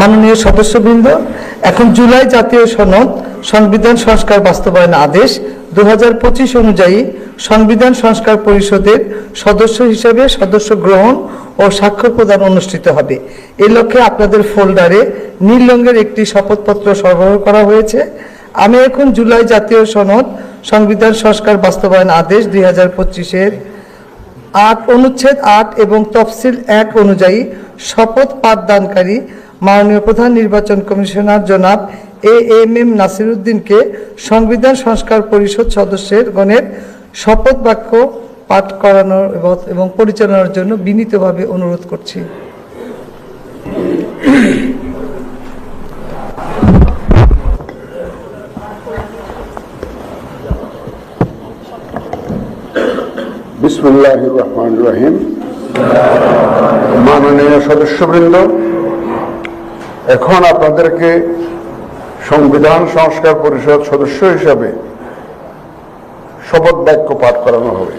মাননীয় সদস্যবৃন্দ, এখন জুলাই জাতীয় সনদ, সংবিধান সংস্কার বাস্তবায়ন আদেশ দু হাজার পঁচিশ অনুযায়ী সংবিধান সংস্কার পরিষদের সদস্য হিসেবে সদস্য গ্রহণ ও সাক্ষ্য প্রদান অনুষ্ঠিত হবে। এই লক্ষ্যে আপনাদের ফোল্ডারে নীল রঙের একটি শপথপত্র সরবরাহ করা হয়েছে। আমি এখন জুলাই জাতীয় সনদ, সংবিধান সংস্কার বাস্তবায়ন আদেশ দুই হাজার পঁচিশের আট অনুচ্ছেদ আট এবং তফসিল এক অনুযায়ী শপথ পাঠদানকারী মাননীয় প্রধান নির্বাচন কমিশনার জনাব এ এম এম নাসিরুদ্দিনকে সংবিধান সংস্কার পরিষদ সদস্যের গণের শপথ বাক্য পাঠ করানোর এবং- পরিচালনার জন্য বিনীতভাবে অনুরোধ করছি। বিসমুল্লাহ রহমান রহিম। মাননীয় সদস্যবৃন্দ এখন আপনাদেরকে সংবিধান সংস্কার পরিষদ সদস্য হিসাবে শপথ বাক্য পাঠ করানো হবে।